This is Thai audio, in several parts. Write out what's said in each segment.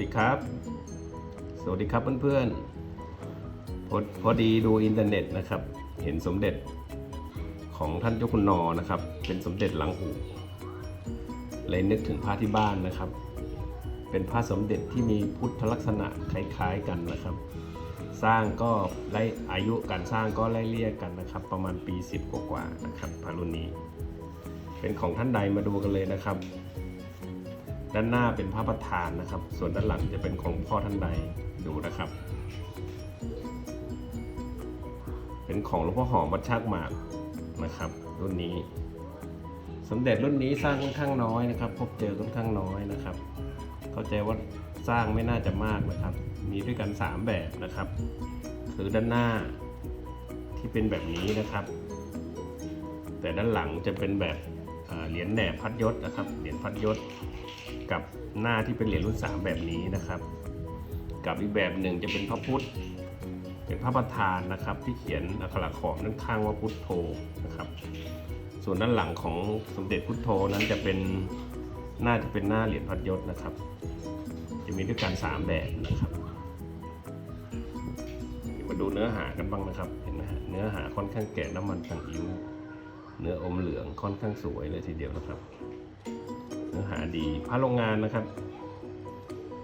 ดีครับ สวัสดีครับเพื่อนๆพอพอดีดูอินเทอร์เน็ตนะครับ เห็นสมเด็จของท่านเจ้าคุณนอนะครับ เป็นสมเด็จหลังหูเลยนึกถึงพระที่บ้านนะครับ เป็นพระสมเด็จที่มีพุทธลักษณะคล้ายๆกันนะครับ สร้างก็ไล่อายุการสร้างก็ไล่เลี่ยกันนะครับ ประมาณปี 10 กว่าๆนะครับพระรุ่นนี้ เป็นของท่านใดมาดูกันเลยนะครับ ด้านหน้าเป็นพระประธานนะครับ ส่วนด้านหลังจะเป็นของพ่อท่านใดดูนะครับ เป็นของหลวงพ่อหอมวัดชากหมากนะครับ รุ่นนี้ สมเด็จรุ่นนี้สร้างค่อนข้างน้อยนะครับ พบเจอค่อนข้างน้อยนะครับ เข้าใจว่าสร้างไม่น่าจะมากนะครับ มีด้วยกัน 3 แบบนะครับ คือด้านหน้าที่เป็นแบบนี้นะครับ แต่ด้านหลังจะเป็นแบบเหรียญแหนบพัดยศนะครับเหรียญพัดยศ กับหน้าที่เป็นเหรียญรุ่น 3 แบบนี้นะครับ กับอีกแบบหนึ่งจะเป็นพระพุทธ เป็นพระประธานนะครับ ที่เขียนอักขระขอบด้านข้างว่าพุทโธนะครับ ส่วนด้านหลังของสมเด็จพุทโธนั้นจะเป็นหน่าจะเป็นหน้าเหรียญพัดยศนะครับ จะมีด้วยกันสามแบบนะครับมาดูเนื้อหากันบ้างนะครับเห็นไหมฮะเนื้อหาค่อนข้างแก่น้ำมันต่างอิ้วเนื้ออมเหลืองค่อนข้างสวยเลยทีเดียวนะครับ นื้อหาดีผ้าโรงงานนะครับ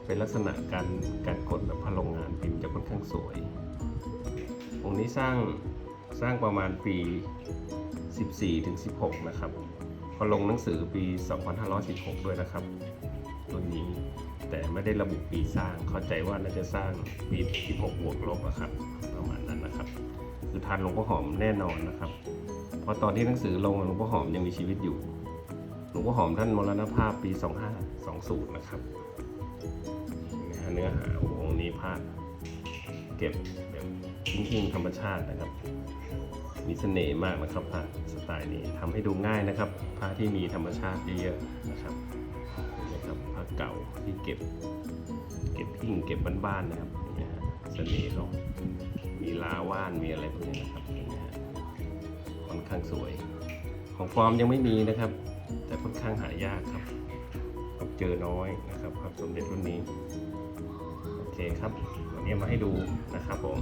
เป็นลักษณะการการกดแบบผ้าโรงงานพิมพ์จะค่อนข้างสวย องค์นี้สร้างสร้างประมาณปี 14ถึง16 นะครับพอลงหนังสือปี 2516 ด้วยนะครับ ตัวนี้แต่ไม่ได้ระบุปีสร้างเข้าใจว่าน่าจะสร้างปี 16 บวกลบอะครับ ประมาณนั้นนะครับ คือทานหลวงพ่อหอมแน่นอนนะครับ เพราะตอนที่หนังสือลงหลวงพ่อหอมยังมีชีวิตอยู่ หลวงพ่อหอมท่านมรณภาพปี 2520 นะครับนี่ฮะเนื้อหาองค์นี้พลาดเก็บแบบทิ้งๆธรรมชาตินะครับ มีเสน่ห์มากนะครับพระสไตล์นี้ทำให้ดูง่ายนะครับพระที่มีธรรมชาติเยอะๆนะครับนะครับพระเก่าที่เก็บ เก็บหิ้งเก็บบ้านๆนะครับเนไหมฮะเสน่ห์เขามีลาว่านมีอะไรพวกนี้นะครับเนไหมฮะค่อนข้างสวย ของฟอร์มยังไม่มีนะครับ แต่ค่อนข้างหายากครับเจอน้อยนะครับพระสมเด็จรุ่นนี้ โอเคครับ วันนี้มาให้ดูนะครับผม